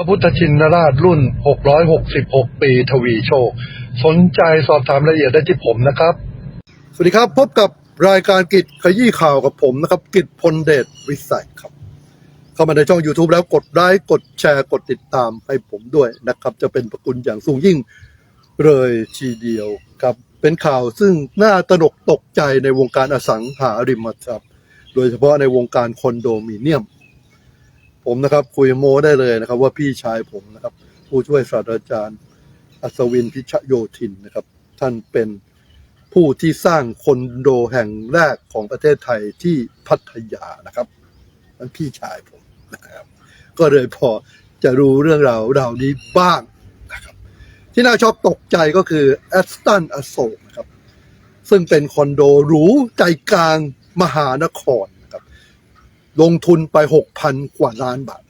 พระพุทธชินราชรุ่น 666 ปีทวีโชค สนใจสอบถามรายละเอียดได้ที่ผมนะครับ สวัสดีครับพบกับรายการกิจขยี้ข่าวกับผมนะครับ กิจพลเดชวิสัยครับ เข้ามาในช่อง YouTube แล้วกดไลค์กดแชร์กดติดตามให้ผมด้วยนะครับ จะเป็นประคุณอย่างสูงยิ่งเลยทีเดียวครับ เป็นข่าวซึ่งน่าตนกตกใจในวงการอสังหาริมทรัพย์ โดยเฉพาะในวงการคอนโดมิเนียม ผมนะครับ คุยโมได้เลยนะครับ ว่าพี่ชายผมนะครับ ผู้ช่วยศาสตราจารย์ อัศวินพิชโยธินนะครับ ท่านเป็นผู้ที่สร้างคอนโดแห่งแรกของประเทศไทยที่พัทยานะครับนั่นพี่ชายผมนะครับ ก็เลยพอจะรู้เรื่องราวราวนี้บ้างนะครับ ที่น่าชอบตกใจก็คือแอสตันอโศกนะครับ ซึ่งเป็นคอนโดหรูใจกลางมหานคร ลงทุนไปหกพันกว่าล้านบาท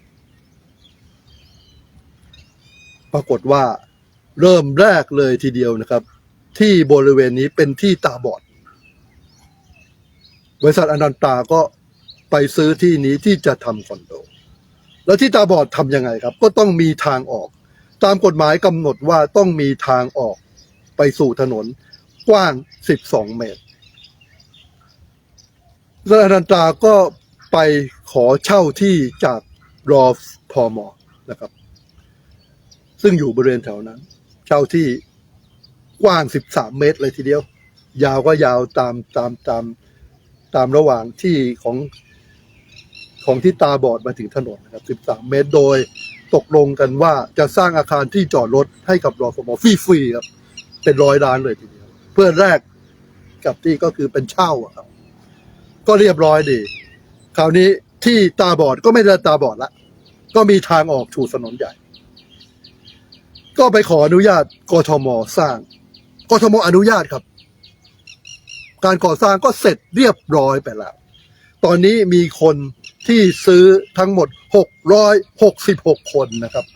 ปรากฏว่าเริ่มแรกเลยทีเดียวนะครับ ที่บริเวณนี้เป็นที่ตาบอด บริษัทอนันตาก็ไปซื้อที่นี้ที่จะทำคอนโด แล้วที่ตาบอดทำยังไงครับ ก็ต้องมีทางออก ตามกฎหมายกำหนดว่าต้องมีทางออกไปสู่ถนนกว้าง 12 เมตรบริษัทอนันตาก็ ไปขอเช่าที่จากรอพอมอนะครับ ซึ่งอยู่บริเวณแถวนั้น เช่าที่กว้าง 13 เมตรเลยทีเดียว ยาวก็ยาวตามตามตามตามระหว่างที่ของของที่ตาบอดมาถึงถนนนะครับ 13 เมตรโดยตกลงกันว่าจะสร้างอาคารที่จอดรถให้กับรอฟมฟรีๆครับ เป็นร้อยล้านเลยทีเดียว เพื่อแรกกับที่ก็คือเป็นเช่าครับ ก็เรียบร้อยดี คราวนี้ที่ตาบอดก็ไม่ได้ตาบอดละก็มีทางออกถูถนนใหญ่ ก็ไปขออนุญาตกทมสร้างกทมอนุญาตครับ การก่อสร้างก็เสร็จเรียบร้อยไปแล้ว ตอนนี้มีคนที่ซื้อทั้งหมด 666 คนนะครับ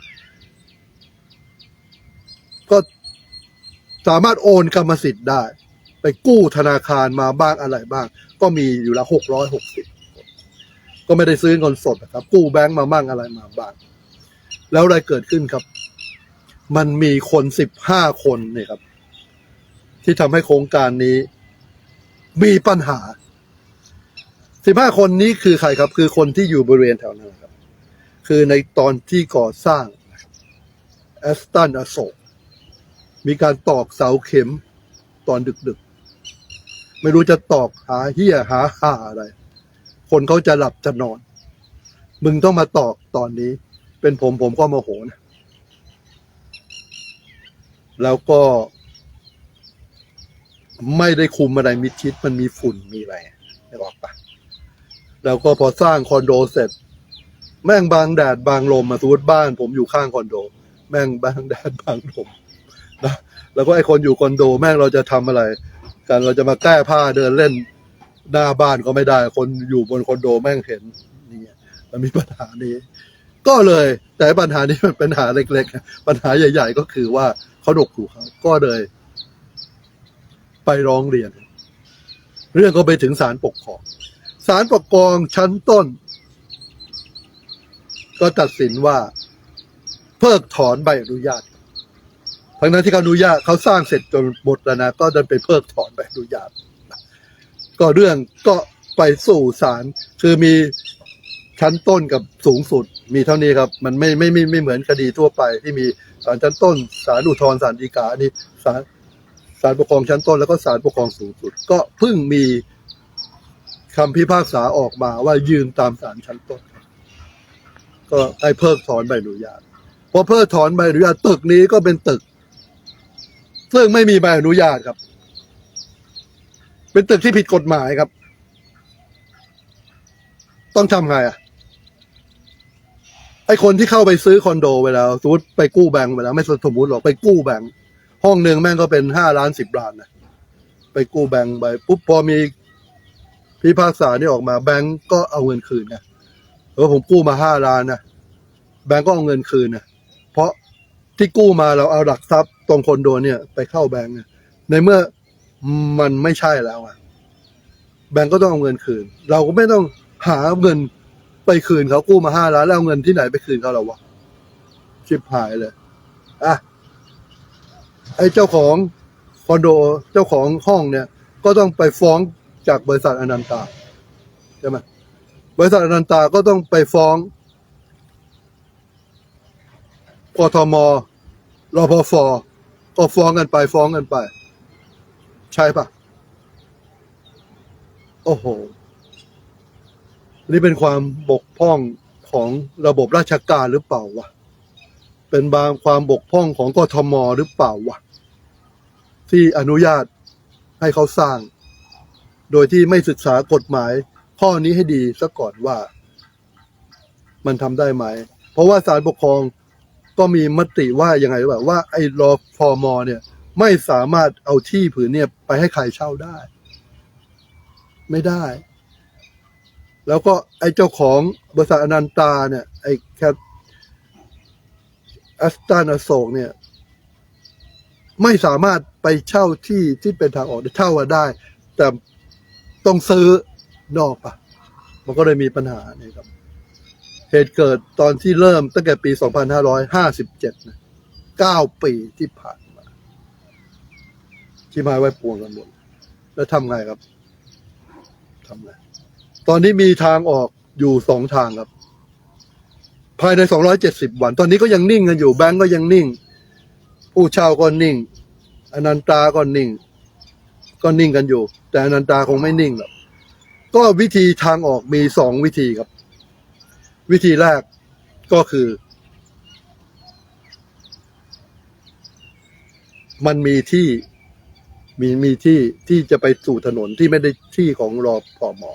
ก็สามารถโอนกรรมสิทธิ์ได้ ไปกู้ธนาคารมาบ้างอะไรบ้าง ก็มีอยู่ละ 660 ก็ไม่ได้ซื้อเงินสดนะครับ กู้แบงก์มาบ้างอะไรมาบ้าง แล้วอะไรเกิดขึ้นครับ มันมีคนสิบห้าคนเนี่ยครับ ที่ทำให้โครงการนี้ มีปัญหาสิบห้าคนนี้คือใครครับ คือคนที่อยู่บริเวณแถวนั้นครับ คือในตอนที่ก่อสร้างแอสตันอโศกมีการตอกเสาเข็มตอนดึกๆ ไม่รู้จะตอกหาเหี้ยหาหาอะไร คนเขาจะหลับจะนอน มึงต้องมาตอกตอนนี้ เป็นผมผมก็โมโหนะ แล้วก็ ไม่ได้คุมอะไรมิดชิดมันมีฝุ่นมีอะไรไม่ออกปะแล้วก็พอสร้างคอนโดเสร็จ แม่งบางแดดบางลมมาสมมติบ้าน ผมอยู่ข้างคอนโด แม่งบางแดดบางลมนะแล้วก็ไอคนอยู่คอนโดแม่งเราจะทำอะไร กันเราจะมาแก้ผ้าเดินเล่น หน้าบ้านก็ไม่ได้ คนอยู่บนคอนโดแม่งเห็นนี่มันมีปัญหานี้ ก็เลย แต่ปัญหานี้มันเป็นปัญหาเล็กๆ ปัญหาใหญ่ ๆ ก็คือว่าเขาดกถูกเขาก็เลย ไปร้องเรียน เรื่องก็ไปถึงศาลปกครองศาลปกครองชั้นต้น ก็ตัดสินว่า เพิกถอนใบอนุญาตทั้งนั้นที่เขาอนุญาตเขาสร้างเสร็จจนหมดแล้วนะก็ดันไปเพิกถอนใบอนุญาต ก็เรื่องก็ไปสู่ศาลคือมีชั้นต้นกับสูงสุดมีเท่านี้ครับ มันไม่ไม่ไม่ไม่เหมือนคดีทั่วไปที่มีศาลชั้นต้นศาลอุทธรณ์ศาลฎีกาอันนี้ศาลศาลปกครองชั้นต้นแล้วก็ศาลปกครองสูงสุด ก็เพิ่งมีคำพิพากษาออกมาว่ายืนตามศาลชั้นต้น ก็ให้เพิกถอนใบอนุญาตพอเพิกถอนใบอนุญาตตึกนี้ก็เป็นตึก ซึ่งไม่มีใบอนุญาตครับ เป็นตึกที่ผิดกฎหมายครับ ต้องทำไงอะ ไอคนที่เข้าไปซื้อคอนโดไปแล้วสมมติไปกู้แบงก์ไปแล้ว ไม่สมมติหรอกไปกู้แบงก์ห้องหนึ่งแม่งก็เป็นห้าล้านสิบล้านนะไปกู้แบงก์ไปปุ๊บพอมีพิพากษานี่ออกมาแบงก์ก็เอาเงินคืนนะเออผมกู้มาห้าล้านนะแบงก์ก็เอาเงินคืนนะเพราะที่กู้มาเราเอาหลักทรัพย์ตรงคอนโดเนี่ย ไปเข้าแบงก์ในเมื่อ มันไม่ใช่แล้วอะแบงก์ก็ต้องเอาเงินคืน เราก็ไม่ต้องหาเงินไปคืนเขากู้มาห้าล้านแล้วเอาเงินที่ไหนไปคืนเขาเราวะชิบหายเลยอะไอ้เจ้าของคอนโดเจ้าของห้องเนี่ย ก็ต้องไปฟ้องจากบริษัทอนันตาใช่ไหมบริษัทอนันตาก็ต้องไปฟ้องกทมรพฟก็ฟ้องกันไปฟ้องกันไป ใช่ปะโอ้โห นี่เป็นความบกพร่องของระบบราชการหรือเปล่าวะ เป็นบางความบกพร่องของกทมหรือเปล่าวะ ที่อนุญาตให้เขาสร้าง โดยที่ไม่ศึกษากฎหมาย ข้อนี้ให้ดีซะก่อนว่า มันทำได้ไหม เพราะว่าศาลปกครองก็มีมติว่ายังไงรู้ป่ะว่าไอ้รอพอมเนี่ย ไม่สามารถเอาที่ผืนเนี่ยไปให้ใครเช่าได้ ไม่ได้ แล้วก็ไอ้เจ้าของบริษัทอนันตาเนี่ย ไอ้แคทแอสตันอโศกเนี่ย ไม่สามารถไปเช่าที่ที่เป็นทางออกได้เช่าได้ แต่ต้องซื้อนอกอะมันก็เลยมีปัญหาเนี่ยครับ เหตุเกิดตอนที่เริ่มตั้งแต่ปี 2557นะ9ปีที่ผ่าน ที่มาไว้ปวงกันหมด แล้วทำไงครับทำไงตอนนี้มีทางออกอยู่สองทางครับ ภายใน270วัน ตอนนี้ก็ยังนิ่งกันอยู่ แบงก์ก็ยังนิ่ง ผู้เช่าก็นิ่ง อนันตาก็นิ่ง ก็นิ่งกันอยู่ แต่อนันตาคงไม่นิ่งหรอกก็วิธีทางออกมีสองวิธีครับ วิธีแรกก็คือ มันมีที่ มีมีที่ที่จะไปสู่ถนนที่ไม่ได้ที่ของรอพอมอ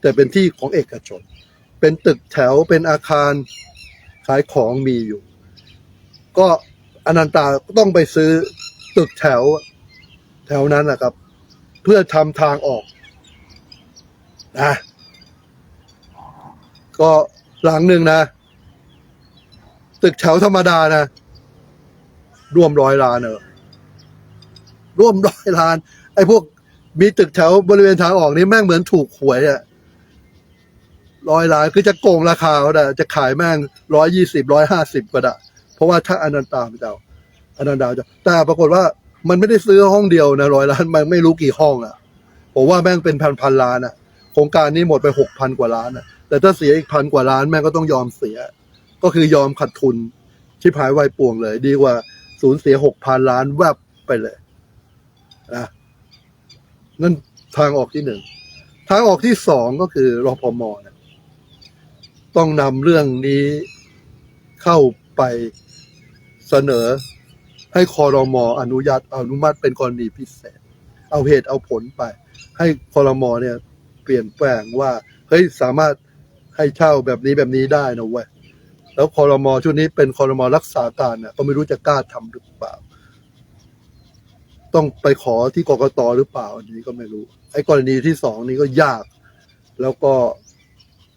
แต่เป็นที่ของเอกชน เป็นตึกแถวเป็นอาคารขายของมีอยู่ ก็อนันตาต้องไปซื้อตึกแถวแถวนั้นนะครับ เพื่อทำทางออกนะก็หลังหนึ่งนะ ตึกแถวธรรมดานะ ร่วมร้อยล้านเออ ร่วมร้อยล้าน ไอ้พวกมีตึกแถวบริเวณทางออกนี่แม่งเหมือนถูกหวยอะร้อยล้านคือจะโกงราคาเขาได้จะขายแม่งร้อยยี่สิบร้อยห้าสิบก็ได้เพราะว่าถ้าอนันตามเจ้าอนันตาจะแต่ปรากฏว่ามันไม่ได้ซื้อห้องเดียวนะร้อยล้านมันไม่รู้กี่ห้องอะผมว่าแม่งเป็นพันพันล้านอะโครงการนี้หมดไปหกพันกว่าล้านอะแต่ถ้าเสียอีกพันกว่าล้านแม่งก็ต้องยอมเสีย ก็คือยอมขาดทุนชิบหายวายป่วงเลย ดีกว่าสูญเสียหกพันล้านแวบไปเลย นะนั่นทางออกที่หนึ่ง ทางออกที่สองก็คือรอพมนะต้องนำเรื่องนี้เข้าไปเสนอให้คอรมออนุญาตอนุมัติเป็นกรณีพิเศษ เอาเหตุเอาผลไป ให้คอรมอเนี่ย เปลี่ยนแปลงว่าเฮ้ยสามารถให้เช่าแบบนี้แบบนี้ได้นะเว้ยแล้วคอรมอชุดนี้เป็นคอรมอรักษาการเนี่ยก็ไม่รู้จะกล้าทำหรือเปล่า ต้องไปขอที่กกตหรือเปล่าอันนี้ก็ไม่รู้ ไอ้กรณีที่สองนี้ก็ยาก แล้วก็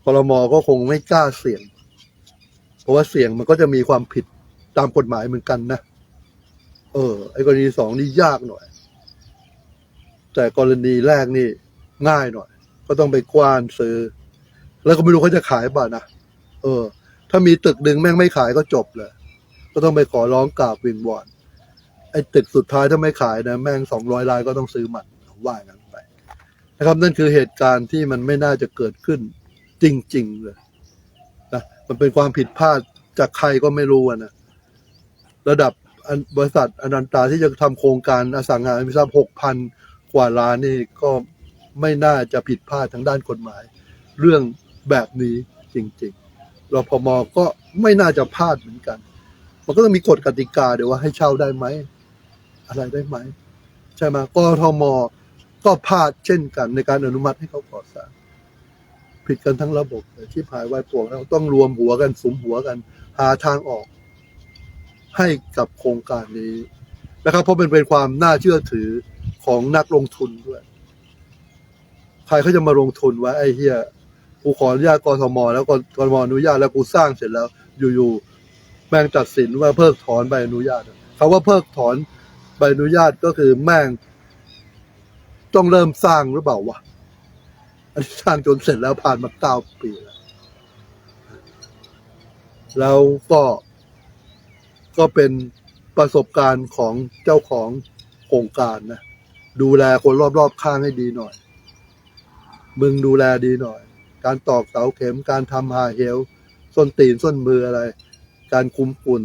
คอรมอก็คงไม่กล้าเสี่ยง เพราะว่าเสี่ยงมันก็จะมีความผิดตามกฎหมายเหมือนกันนะ เออ ไอ้กรณีสองนี่ยากหน่อย แต่กรณีแรกนี่ง่ายหน่อย ก็ต้องไปกว้านซื้อ แล้วก็ไม่รู้เขาจะขายบ่านะ เออ ถ้ามีตึกหนึ่งแม่งไม่ขายก็จบเลย ก็ต้องไปขอร้องกราบวิงวอน ไอ้ตึกสุดท้ายถ้าไม่ขายนะแม่งสองร้อยลายก็ต้องซื้อมันว่าอย่างนั้นไปนะครับ นั่นคือเหตุการณ์ที่มันไม่น่าจะเกิดขึ้นจริง ๆ เลยนะมันเป็นความผิดพลาดจากใครก็ไม่รู้นะระดับบริษัทอนันตาที่จะทำโครงการอสังหาริมทรัพย์หกพันกว่าล้านนี่ก็ไม่น่าจะผิดพลาดทางด้านกฎหมาย เรื่องแบบนี้จริงๆรพมก็ไม่น่าจะพลาดเหมือนกัน มันก็ต้องมีกฎกติกาเดี๋ยวว่าให้เช่าได้ไหม อะไรได้ไหมใช่ไหมกทมก็พลาดเช่นกันในการอนุมัติให้เขาก่อสร้างผิดกันทั้งระบบเลยที่ผายวายป่วงแล้วต้องรวมหัวกันสุมหัวกัน หาทางออก ให้กับโครงการนี้นะครับ เพราะเป็นเป็นความน่าเชื่อถือของนักลงทุนด้วย ใครเขาจะมาลงทุนว่าไอ้เฮียกูขออนุญาตกทมแล้วกกทมอนุญาตแล้วกูสร้างเสร็จแล้ว อยู่ๆแม่งตัดสินว่าเพิกถอนใบอนุญาตคำว่าเพิกถอน บอนุญาตก็คือแม่ง ต้องเริ่มสร้างหรือเปล่าวะอันนี้สร้างจนเสร็จแล้วผ่านมาเก้าปีแล้วแล้วก็ก็เป็นประสบการณ์ของเจ้าของโครงการนะ ดูแลคนรอบๆข้างให้ดีหน่อย มึงดูแลดีหน่อย การตอกเสาเข็มการทำหาเฮลส้นตีนส้นมืออะไร การคุมฝุ่น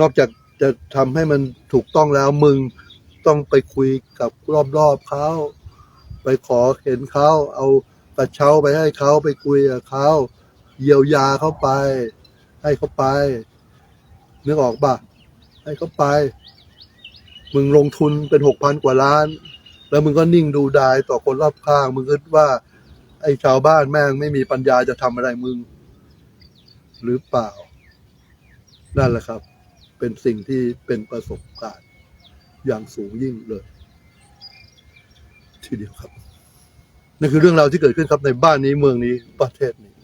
นอกจาก จะทำให้มันถูกต้องแล้วมึงต้องไปคุยกับรอบๆเขาไปขอเห็นเขาเอากระเช้าไปให้เขาไปคุยกับเขาเยียวยาเขาไป ให้เขาไปนึกออกปะให้เขาไป มึงลงทุนเป็นหกพันกว่าล้าน แล้วมึงก็นิ่งดูดายต่อคนรอบข้าง มึงคิดว่า ไอ้ชาวบ้านแม่งไม่มีปัญญาจะทำอะไรมึง หรือเปล่า นั่นแหละครับ เป็นสิ่งที่เป็นประสบการณ์ อย่างสูงยิ่งเลย ทีเดียวครับนั่นคือเรื่องราวที่เกิดขึ้นครับในบ้านนี้เมืองนี้ประเทศนี้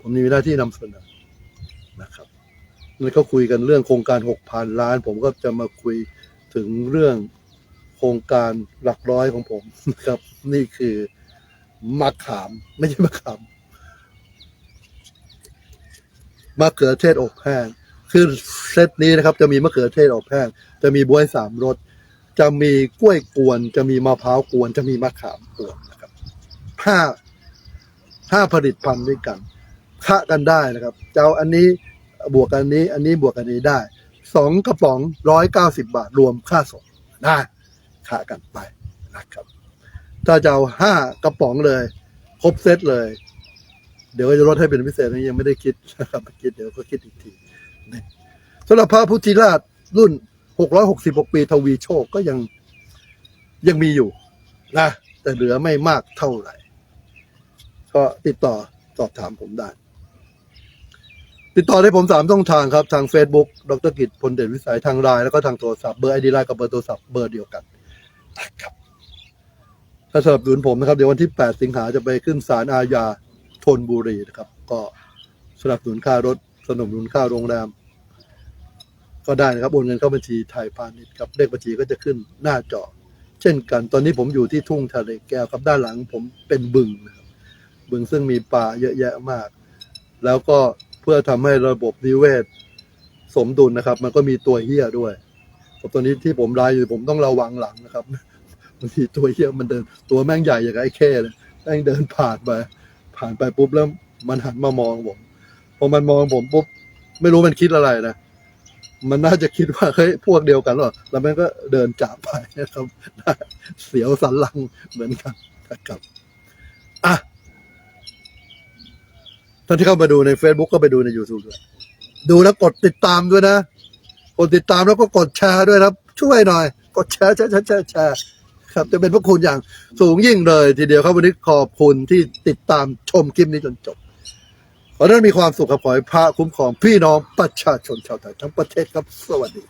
ผมมีหน้าที่นำเสนอนะครับแล้วก็คุยกันเรื่องโครงการหกพันล้าน ผมก็จะมาคุยถึงเรื่องโครงการหลักร้อยของผมนะครับ นี่คือมะขาม ไม่ใช่มะขามมะเขือเทศอบแห้ง คือเซตนี้นะครับจะมีมะเขือเทศอบแห้งจะมีบวยสามรสจะมีกล้วยกวน จะมีมะพร้าวกวน จะมีมะขามกวนนะครับห้าห้าผลิตภัณฑ์ด้วยกันคะกันได้นะครับจะเอาอันนี้บวกอันนี้อันนี้บวกอันนี้ได้สองกระป๋องร้อยเก้าสิบบาทรวมค่าส่งได้คะกันไปนะครับ ถ้าจะเอาห้ากระป๋องเลย ครบเซตเลย เดี๋ยวก็จะลดให้เป็นพิเศษนะยังไม่ได้คิดนะครับคิดเดี๋ยวก็คิดอีกที นี่สำหรับพระพุทธิราชรุ่นหกร้อยหกสิบหกปีทวีโชคก็ยังยังมีอยู่นะแต่เหลือไม่มากเท่าไหร่ ก็ติดต่อสอบถามผมได้ ติดต่อได้ผมสามช่องทางครับ ทาง Facebook ดรกิจพลเด่นวิสัยทางไลน์แล้วก็ทางโทรศัพท์เบอร์ไอดีไลน์กับเบอร์โทรศัพท์เบอร์เดียวกันนะครับถ้าสนับสนุนผมนะครับ เดี๋ยววันที่ 8 สิงหาจะไปขึ้นศาลอาญาธนบุรีนะครับ ก็สนับสนุนค่ารถสนับสนุนค่าโรงแรม ก็ได้นะครับโอนเงินเข้าบัญชีไทยพาณิชย์ครับเลขบัญชีก็จะขึ้นหน้าจอ เช่นกัน ตอนนี้ผมอยู่ที่ทุ่งทะเลแก้วครับด้านหลังผมเป็นบึงนะครับบึงซึ่งมีปลาเยอะแยะมาก แล้วก็เพื่อทำให้ระบบนิเวศสมดุลนะครับ มันก็มีตัวเหี้ยด้วยเพราะตัวนี้ที่ผมรายอยู่ผมต้องระวังหลังนะครับบางทีตัวเหี้ยมันเดิน ตัวแม่งใหญ่อย่างไอ้เข้เลยแม่งเดินผ่านไป ผ่านไปปุ๊บแล้วมันหันมามองผมพอมันมองผมปุ๊บไม่รู้มันคิดอะไรนะ มันน่าจะคิดว่าเฮ้ยพวกเดียวกันหรอแล้วมันก็เดินจากไปนะครับ เสียวสันหลังเหมือนกันนะครับอะท่านที่เข้ามาดูใน Facebook ก็ไปดูใน YouTube ด้วยดูแล้วกดติดตามด้วยนะ กดติดตามแล้วก็กดแชร์ด้วยครับ ช่วยหน่อย กดแชร์แชร์แชร์แชร์แชร์ครับ จะเป็นพระคุณอย่างสูงยิ่งเลย ทีเดียวครับวันนี้ขอบคุณที่ติดตามชมคลิปนี้จนจบ ขอให้ท่านมีความสุขครับขอให้พระคุ้มครองพี่น้องประชาชนชาวไทยทั้งประเทศครับสวัสดี